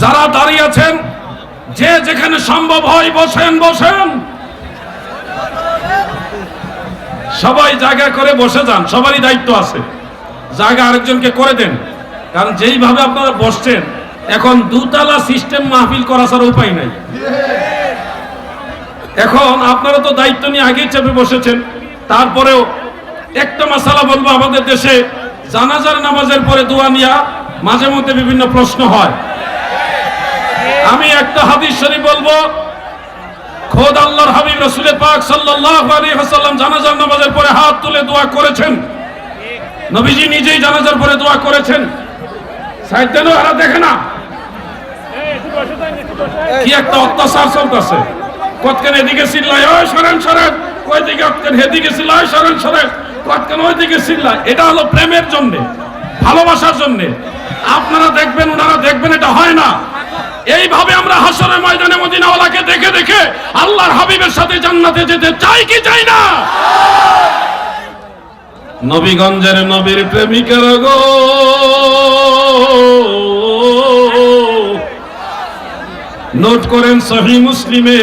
যারা দাঁড়িয়ে আছেন, যে যেখানে সম্ভব হয় বসেন বসেন। সবাই জায়গা করে বসে যান, সবারই দায়িত্ব আছে। জায়গা আরেকজনকে করে দেন, কারণ যেইভাবে আপনারা বসছেন, এখন দুতলা সিস্টেম মাহফিল করা ছাড়া উপায় নাই। এখন আপনারা তো দায়িত্ব নিয়ে আগেই চেপে বসেছেন, তারপরেও একটা মশালা বলব, আমাদের দেশে জানাজার নামাজের পরে দোয়া নিয়া মাঝে মধ্যে বিভিন্ন প্রশ্ন হয়। আমি একটা হাদিস শরীফ বলব। খোদ আল্লাহর হাবিব রাসূলের পাক সাল্লাল্লাহু আলাইহি ওয়াসাল্লাম জানাজার নামাজের পরে হাত তুলে দোয়া করেছেন। নবীজি নিজেই জানাজার পরে দোয়া করেছেন। সাইড দেন এরা দেখে না। কি একটা অত্যাচার চলতেছে। কতখান এদিকে চিল্লায় ওই সরেন সরেন। ওই দিকে কতখান এদিকে চিল্লায় সরেন সরেন। কতখান ওই দিকে চিল্লায় এটা হলো প্রেমের জন্য, ভালোবাসার জন্য। আপনারা দেখবেন, ওনারা দেখবেন, এটা হয় না। এইভাবে আমরা হাসরের ময়দানে মদিনাওয়ালাকে দেখে দেখে আল্লাহর হাবিবের সাথে জান্নাতে যেতে চাই কি চাই না? নবীগঞ্জের নবীর প্রেমিকার গো। নোট করেন সহি মুসলিমে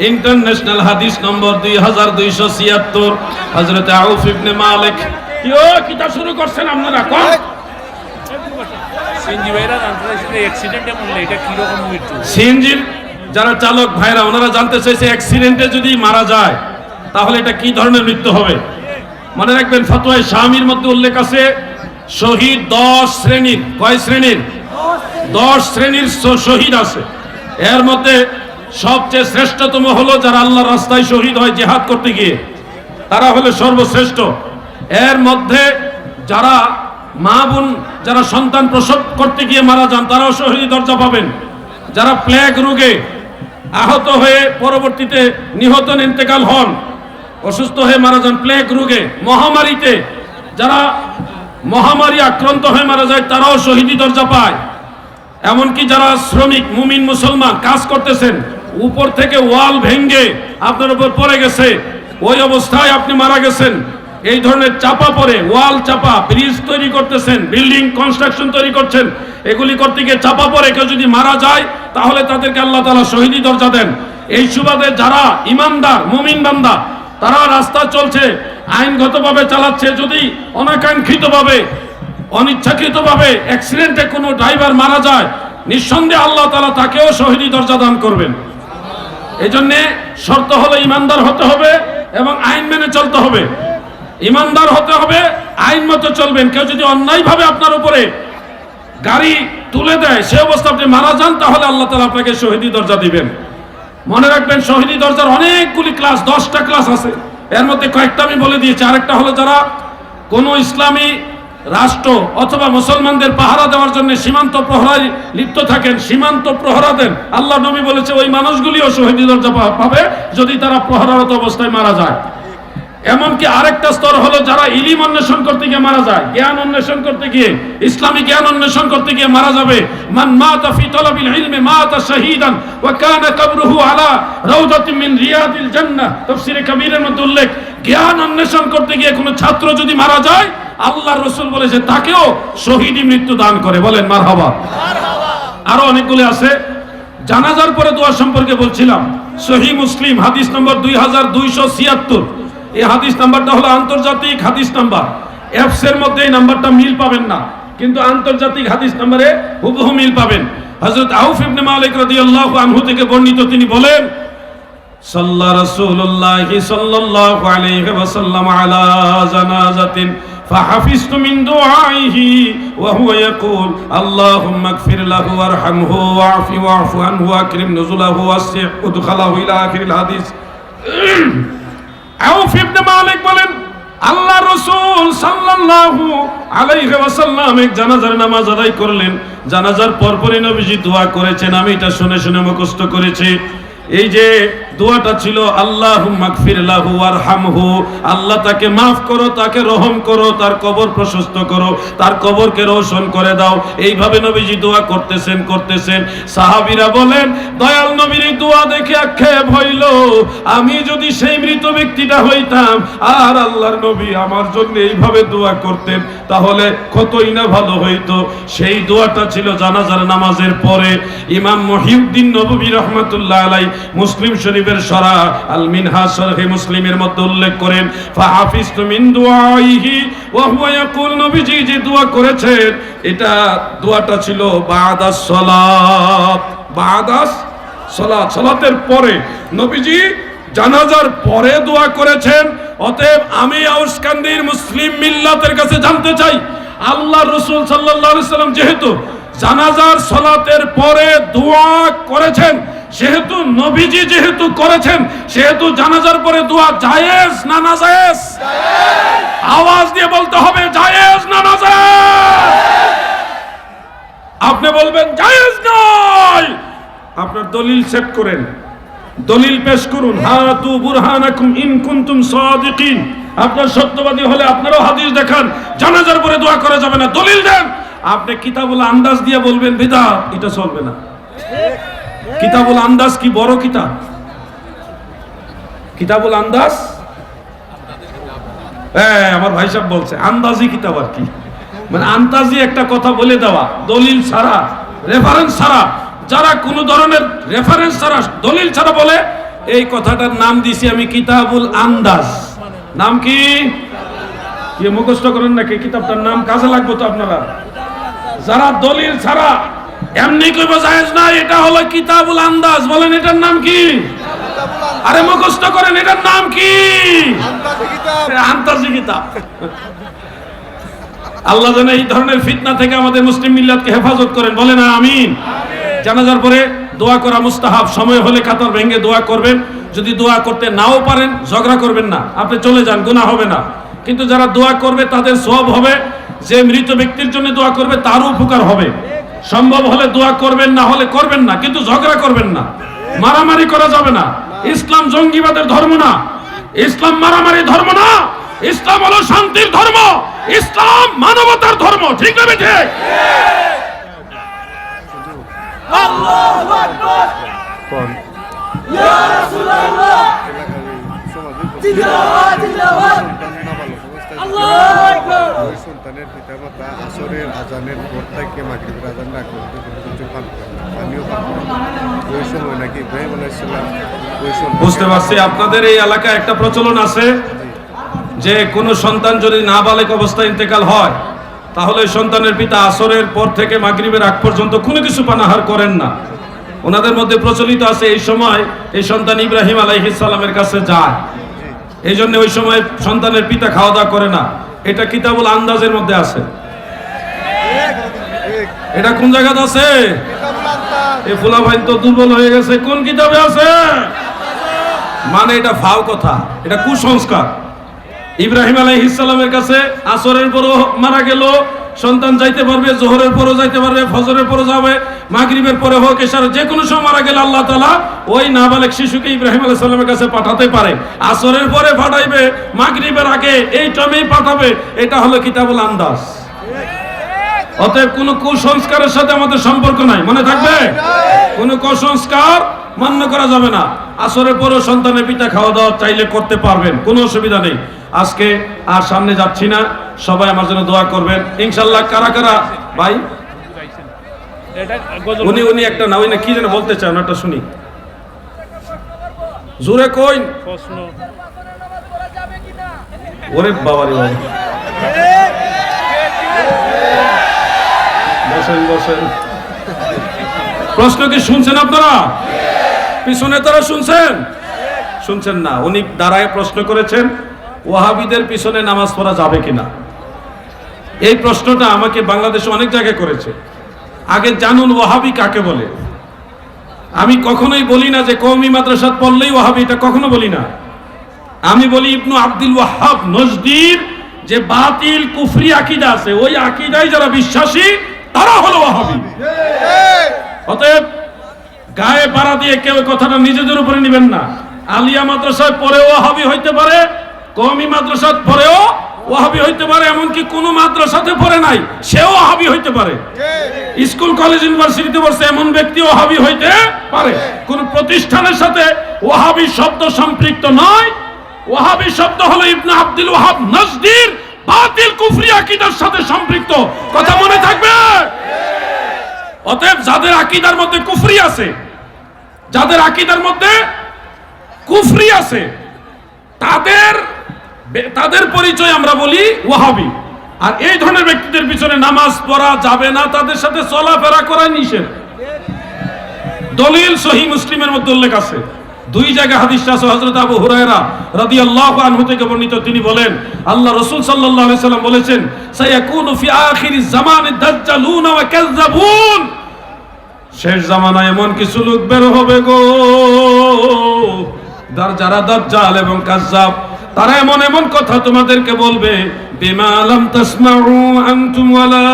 ইন্টারন্যাশনাল হাদিস নম্বর দুই হাজার দুইশো ছিয়াত্তর হজরত আউফ ইবনে মালিক। কি ও কিতাব শুরু করছেন আপনারা? কোন? সিএনজির যারা চালক ভাইরা, ওনারা জানতে চাইছে অ্যাক্সিডেন্টে যদি মারা যায়, তাহলে এটা কি ধরনের মৃত্যু হবে? মনে রাখবেন, ফতোয়ায় স্বামীর মধ্যে উল্লেখ আছে, শহীদ দশ শ্রেণির, কয় শ্রেণির? দশ শ্রেণির শহীদ আছে। এর মধ্যে সবচেয়ে শ্রেষ্ঠতম হলো যারা আল্লাহর রাস্তায় শহীদ হয় জেহাদ করতে গিয়ে। তারা হলো সর্বশ্রেষ্ঠ। এর মধ্যে যারা মা বোন যারা সন্তান প্রসব করতে গিয়ে মারা যান, তারাও শহীদ দরজা পাবেন। যারা প্লেগ রোগে আহত হয়ে পরবর্তীতে নিহত ইন্তেকাল হন, অসুস্থ হয়ে মারা যান প্লেগ রোগে, মহামারীতে যারা মহামারী আক্রান্ত হয়ে মারা যায়, তারাও শহীদি দরজা পায়। এমনকি যারা শ্রমিক, মুমিন, মুসলমান কাজ করতেছেন, উপর থেকে ওয়াল ভেঙ্গে আপনার উপর পড়ে গেছে, ওই অবস্থায় আপনি মারা গেছেন। এই ধরনের চাপা পরে ওয়াল চাপা, ব্রিজ তৈরি করতেছেন, বিল্ডিং কনস্ট্রাকশন তৈরি করছেন, এগুলি করতে গিয়ে চাপা পরে কেউ যদি মারা যায়, তাহলে তাদেরকে আল্লাহ তালা শহীদি দরজা দেন। এই সুবাদে যারা ইমানদার, মুমিন বান্দা, তারা রাস্তা চলছে, আইনগতভাবে চালাচ্ছে, যদি অনাকাঙ্ক্ষিতভাবে, অনিচ্ছাকৃতভাবে অ্যাক্সিডেন্টে কোনো ড্রাইভার মারা যায়, নিঃসন্দেহে আল্লাহ তালা তাকেও শহীদি দরজা দান করবেন। এই জন্যে শর্ত হলো ইমানদার হতে হবে এবং আইন মেনে চলতে হবে। ইমানদার হতে হবে, আইন মতো চলবেন। কেউ যদি অন্যায়ভাবে আপনার উপরে গাড়ি তুলে দেয়, সে অবস্থা আপনি মারা যান, তাহলে আল্লাহ তালা আপনাকে শহীদি দরজা দিবেন। মনে রাখবেন, শহীদি দরজার অনেকগুলি ক্লাস, দশটা ক্লাস আছে। এর মধ্যে কয়েকটা আমি বলে দিয়েছি। আরেকটা হলো যারা কোনো ইসলামী রাষ্ট্র অথবা মুসলমানদের পাহারা দেওয়ার জন্য সীমান্ত প্রহরায় লিপ্ত থাকেন, সীমান্ত প্রহরা দেন। আল্লাহ নবী বলেছে, ওই মানুষগুলিও শহীদি দরজা পাবে যদি তারা প্রহরারত অবস্থায় মারা যায়। এমনকি আরেকটা স্তর হলো যারা ইলিম অন্বেষণ করতে গিয়ে মারা যায়। জ্ঞান অন্বেষণ করতে গিয়ে, ইসলামী জ্ঞান অন্বেষণ করতে গিয়ে মারা যাবে। মান মাতা ফি তলাবিল ইলমি মাতা শাহীদান ওয়া কানা কবরুহু আলা রাউদাতিন মিন রিয়াদিল জান্নাহ। তাফসীরে কবীরের মধ্যে উল্লেখ, জ্ঞান অন্বেষণ করতে গিয়ে কোনো ছাত্র যদি মারা যায় আল্লাহর রাসূল বলেছে তাকেও শহীদি মৃত্যু দান করে। বলেন, মারহাবা। আরও অনেকগুলো আছে। জানাজার পরে দোয়া সম্পর্কে বলছিলাম। সহি মুসলিম, হাদিস নম্বর দুই হাজার দুইশো ছিয়াত্তর। এই হাদিস নাম্বারটা হলো আন্তর্জাতিক হাদিস নাম্বার অ্যাপস এর মধ্যে এই নাম্বারটা মিল পাবেন না কিন্তু আন্তর্জাতিক হাদিস নাম্বারে হুবহু মিল পাবেন হযরত আউফ ইবনে মালিক রাদিয়াল্লাহু আনহু থেকে বর্ণিত তিনি বলেন صلى رسول الله صلى الله عليه وسلم على جنازة فحفظت من دعائه وهو يقول اللهم اغفر له وارحمه واعف واعف عنه واكرم نزله واسع ادخله الى اخر الحديث আউফ ইবনে মালিক বলেন, আল্লাহ রসুল সাল্লাল্লাহু আলাইহি ওয়াসাল্লাম এক জানাজার নামাজ আদায় করলেন। জানাজার পরপরই নবীজি দোয়া করেছেন, আমি এটা শুনে শুনে মুখস্থ করেছি। এই যে দোয়াটা ছিল আল্লাহ মাগফির লাহু ওয়ারহামহু। আল্লাহ তাকে মাফ করো, তাকে রহম করো, তার কবর প্রশস্ত করো, তার কবরকে রোশন করে দাও। এইভাবে নবীজি দোয়া করতেছেন করতেছেন। সাহাবীরা বলেন, দয়াল নবীর দোয়া দেখে আক্ষেপ হইল। আমি যদি সেই মৃত ব্যক্তিটা হইতাম, আর আল্লাহর নবী আমার জন্য এইভাবে দোয়া করতেন, তাহলে কতই না ভালো হইতো। সেই দোয়াটা ছিল জানাজার নামাজের পরে। ইমাম মহিউদ্দিন নবী রহমতুল্লাহ আলাই মুসলিম শরীফের সরা আল মিনহাজ শরহে মুসলিমের মধ্যে উল্লেখ করেন ফাহাফিজতু মিন দুআইহি, ওয়া হুয়া ইয়াকুল, নবীজি যে দোয়া করেছেন, এটা দোয়াটা ছিল বাদাস সালাত। বাদাস সালাত, সালাতের পরে নবীজি জানাজার পরে দোয়া করেছেন, অতএব আমি আউসকান্দির মুসলিম মিল্লাতের কাছে জানতে চাই, আল্লাহ রসুল আলাইহি সাল্লাম যেহেতু জানাজার সালাতের পরে দোয়া করেছেন সেহেতু নবীজি যেহেতু করেছেন, সেহেতু জানাজার পরে দোয়া জায়েজ না না জায়েজ? আওয়াজ দিয়ে বলতে হবে, জায়েজ না না জায়েজ। আপনি বলবেন, জায়েজ নয়। আপনার দলিল সেট করেন। দলিল পেশ করুন। হাতু বুরহানাকুম ইন কুনতুম সাদিকিন। আপনার সত্যবাদী হলে আপনারও হাদিস দেখান। জানাজার পরে দোয়া করা যাবে না। দলিল দেন। আপনি কিতাবুল আন্দাজ দিয়ে বলবেন বিদা এটা চলবে না। কিতাবুল আন্দাজ কি বড় কিতাব? কিতাবুল আন্দাজ? হ্যাঁ আমার ভাই সাহেব বলছে, আন্দাজি কিতাব আর কি। মানে আন্দাজি একটা কথা বলে দেওয়া, দলিল ছাড়া রেফারেন্স ছাড়া। যারা কোনো ধরনের রেফারেন্স ছাড়া, দলিল ছাড়া বলে, এই কথাটার নাম দিছি আমি কিতাবুল আন্দাজ। নাম কি? কি মুখস্থ করেন নাকি? কিতাবটার নাম কাজে লাগবে তো আপনারা? যারা দলিল ছাড়া এমনি কইব জায়েজ না এটা হলো কিতাবুল আন্দাজ। বলেন, এটার নাম কি? আরে মুখস্থ করেন, এটার নাম কি? আন্তাজি কিতাব। আল্লাহ যেন এই ধরনের ফিতনা থেকে আমাদের মুসলিম মিল্লাতকে হেফাজত করেন। বলে না আমিন। জানাজার পরে দোয়া করা মুস্তাহাব। সময় হলে কাতার ভেঙে দোয়া করবেন। যদি দোয়া করতে নাও পারেন, ঝগড়া করবেন না। আপনি চলে যান, গুনাহ হবে না। কিন্তু যারা দোয়া করবে, তাদের সব হবে। যে মৃত ব্যক্তির জন্য দোয়া করবে, তারও উপকার হবে। সম্ভব হলে দোয়া করবেন না হলে করবেন না কিন্তু ঝগড়া করবেন না। মারামারি করা যাবে না। ইসলাম জঙ্গিবাদের ধর্ম না। ইসলাম মারামারি ধর্ম না। ইসলাম হলো শান্তির ধর্ম। ইসলাম মানবতার ধর্ম। ঠিক না ঠিক ওই সন্তানের পিতামাতা আসরের আজানের পর থেকে মাগরিবের আজান না করতে কোনো কিছু পান পানিও পান ওই সময় নাকি ইব্রাহিম আলাইসাল্লাম ওই সন্তান বুঝতে পারছি আপনাদের এই এলাকায় একটা প্রচলন আছে যে কোনো সন্তান যদি নাবালেক অবস্থায় ইন্তেকাল হয় তাহলে সন্তানের পিতা আসরের পর থেকে মাগরিবের আগ পর্যন্ত কোনো কিছু পানাহার করেন না। ওনাদের মধ্যে প্রচলিত আছে এই সময় এই সন্তান ইব্রাহিম আলাইহিস সালামের কাছে যায়। এই জন্য ওই সময় সন্তানের পিতা খাওয়া দাওয়া করে না। এটা কিতাবুল আন্দাজের মধ্যে আছে। এটা কোন জায়গাতে আছে? এ ফুলা ভাই তো দুর্বল হয়ে গেছে। কোন কিতাবে আছে? মানে এটা ফাও কথা। এটা কুসংস্কার। ইব্রাহিম আলাইহিস সালামের কাছে আসরের পরও মারা গেল। সন্তান যাইতে পারবে, জোহরের পরও যাইতে পারবে, ফজরের পরও যাবে। মাগরিবের পরে হোক এসার যে কোনো সময় মারা গেলে আল্লাহ তাআলা ওই নাবালেক শিশুকে ইব্রাহিম আলাইহিস সালামের কাছে পাঠাতে পারে। আসরের পরে পাঠাইবে, মাগরিবের আগে এই টাইমেই পাঠাবে, এটা হলো কিতাবুল আন্দাজ। অতএব কোনো কুসংস্কারের সাথে আমাদের সম্পর্ক নাই, মনে থাকবে? কোনো কুসংস্কার মান্য করা যাবে না। আসরের পরও সন্তানের পিতা খাওয়া দাওয়া চাইলে করতে পারবেন, কোনো অসুবিধা নেই। আজকে আর সামনে যাচ্ছি না, সবাই আমার জন্য দোয়া করবেন। ইনশাল্লাহ কারা কারা? ভাই? উনি উনি একটা না উনি কি যেন বলতে চান একটা শুনি। জোরে কই প্রশ্ন। ওরে বাবা। বসেন বসেন। প্রশ্ন কি শুনছেন আপনারা? পিছনে তারা শুনছেন? শুনছেন না। উনি দাঁড়ায় প্রশ্ন করেছেন ওয়াহাবিদের পিছনে নামাজ পড়া যাবে কিনা? এই প্রশ্নটা আমাকে বাংলাদেশে অনেক জায়গায় করেছে। আগে জানুন ওয়াহাবি কাকে বলে? আমি কখনোই বলি না যে কওমি মাদ্রাসাত পড়লেই ওয়াহাবি, এটা কখনো বলি না। আমি বলি ইবনু আব্দুল ওয়াহাব নজদির, যে বাতিল কুফরি আকিদা আছে, ওই আকিদায় যারা বিশ্বাসী, তারা হলো ওয়াহাবি। অতএব গায়ে পাড়া দিয়ে কেউ কথাটা নিজেদের উপরে নেবেন না। আলিয়া মাদ্রাসায় পড়েও ওয়াহাবি হইতে পারে কওমি মাদ্রাসাত পড়েও ওয়াহাবি হইতে পারে, এমনকি কোনো মাদ্রাসাতে পড়ে নাই, সেও ওয়াহাবি হইতে পারে। স্কুল, কলেজ, ইউনিভার্সিটিতে পড়ছে এমন ব্যক্তি ওয়াহাবি হইতে পারে। কোন প্রতিষ্ঠানের সাথে ওয়াহাবি শব্দ সম্পৃক্ত নয়। ওয়াহাবি শব্দ হলো ইবনে আব্দুল ওয়াহাব নজদির বাতিল কুফরি আকীদার সাথে সম্পৃক্ত। কথা মনে থাকবে? অতএব যাদের আকীদার মধ্যে কুফরি আছে, যাদের আকীদার মধ্যে কুফরি আছে, তাদের তাদের পরিচয় আমরা বলি ওয়াহাবি। আর এই ধরনের ব্যক্তিদের পিছনে নামাজ পড়া যাবে না, তাদের সাথে চলাফেরা করা নিষেধ। দলিল সহি মুসলিমের মধ্যে উল্লেখ আছে। দুই জায়গায় হাদিস আছে, হযরত আবু হুরায়রা রাদিয়াল্লাহু আনহু থেকে বর্ণিত, তিনি বলেন, আল্লাহ রাসূল সাল্লাল্লাহু আলাইহি সাল্লাম বলেছেন, সায়াকুনু ফি আখিরিজ জামানে দাজ্জালুনা ওয়া কাযযাবুন। শেষ জামানায় এমন কিছু লোক বের হবে গো, যার দাজ্জাল এবং কাজ্জাব তারা এমন এমন কথা তোমাদেরকে বলবে, বিমা লাম তাসমাউ আনতুম ওয়ালা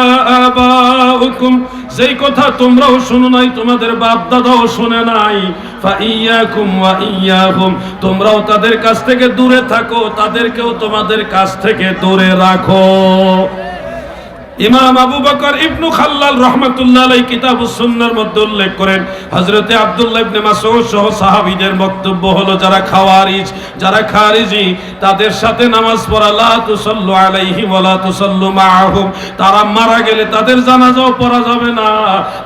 আবাউকুম। যেই কথা তোমরাও শুনো নাই, তোমাদের বাপ দাদাও শুনে নাই। ফাইয়াকুম ওয়া ইয়াহুম। তোমরাও তাদের কাছ থেকে দূরে থাকো, তাদেরকেও তোমাদের কাছ থেকে দূরে রাখো। ইমাম আবু বকর ইবনু খাল্লাল রহমাতুল্লাহ আলাই কিতাবুস সুন্নাহর মধ্যে উল্লেখ করেন, হযরতে আব্দুল্লাহ ইবনে মাসউদ সহ সাহাবীদের বক্তব্য হলো, যারা খাওয়ারিজ, যারা খারিজি, তাদের সাথে নামাজ পড়া, লা তুসাল্লু আলাইহিম ওয়া লা তুসাল্লু মাআহুম, তারা মারা গেলে তাদের জানাজাও পড়া যাবে না,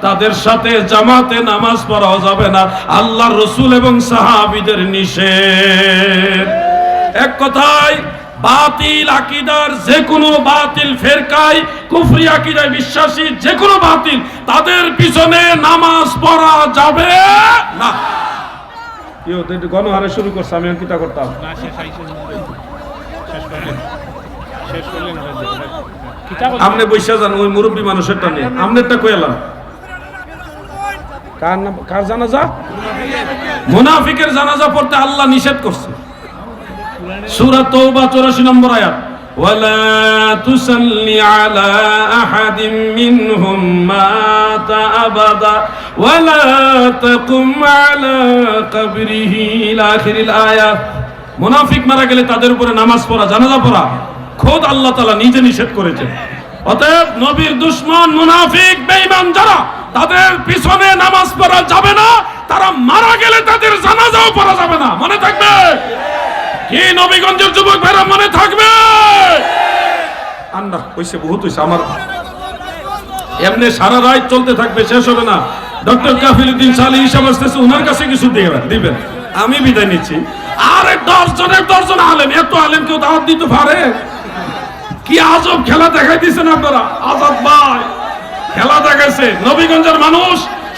তাদের সাথে জামাতে নামাজ পড়াও যাবে না, আল্লাহর রাসূল এবং সাহাবীদের নিষেধ। এক কথায় বাতিল আকিদার যে কোনো বাতিল ফেরকায় কুফরি আকিদায় বিশ্বাসী যে কোনো বাতিল তাদের পিছনে নামাজ পড়া যাবে না। গণহারে শুরু করছে আমি কিতা করতাম? আমনে বৈশা যান ওই মুরব্বী মানুষেরটা নিয়ে। আমনেরটা কইলাম কার কার জানাজা? মুনাফিকের জানাজা পড়তে আল্লাহ নিষেধ করছে। সূরা তওবা 84 নম্বর আয়াত তুসাল্লি আলা আহাদিম মিনহুম মাতা আবাদা, ওয়ালা তাকুম আলা কবরিহি ইলা আখিরিল আয়াত। মুনাফিক মারা গেলে তাদের উপরে নামাজ পড়া, জানাজা পড়া, খোদ আল্লাহ তাআলা নিজে নিষেধ করেছেন। অতএব নবীর দুশ্মন, মুনাফিক, বেঈমান যারা, তাদের পিছনে নামাজ পড়া যাবে না, তারা মারা গেলে তাদের জানাজাও পড়া যাবে না। মনে থাকবে? কি নবীগঞ্জের যুবক ভাইরা মনে থাকবে? আন্না, হইছে বহুত হইছে, আমার এমনি সারা রাত চলতে থাকবে, শেষ হবে না। ডক্টর কাফিলুদ্দিন সালি হিসাব আসতেছে ওনার কাছে কিছু দিবেন দিবেন। আমি বিদায় নিচ্ছি। আরে দশ জনের দশ জন আলেম, এত আলেম কেউ দাওয়াত দিতে পারে? কি আজব খেলা দেখাই দিয়েছেন আপনারা? আজাদ ভাই, খেলা দেখাইছে। নবীগঞ্জের মানুষ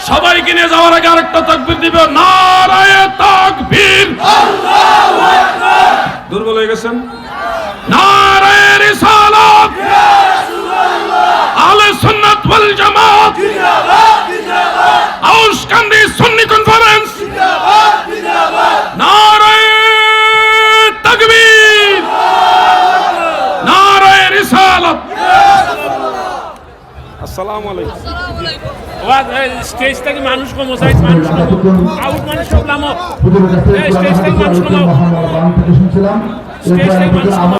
সবাইকে নিয়ে যাওয়ার আগে আরেকটা তাকবির দিবে, নারায়ে তাকবীর। দুর্বল হয়ে গেছেন? নারায় রিসালাত। আলে সুন্নাত ওয়াল জামাত আউসকান্দি সুন্নি কনফারেন্স নারায়ে তাকবীর নারায়ে রিসালাত আসসালামু আলাইকুম স্টেজ থেকে মানুষ কমো সাইজ মানুষ কমো আউট মানুষ এই স্টেজ থেকে মানুষ শুনছিলাম। স্টেজ থেকে মানুষ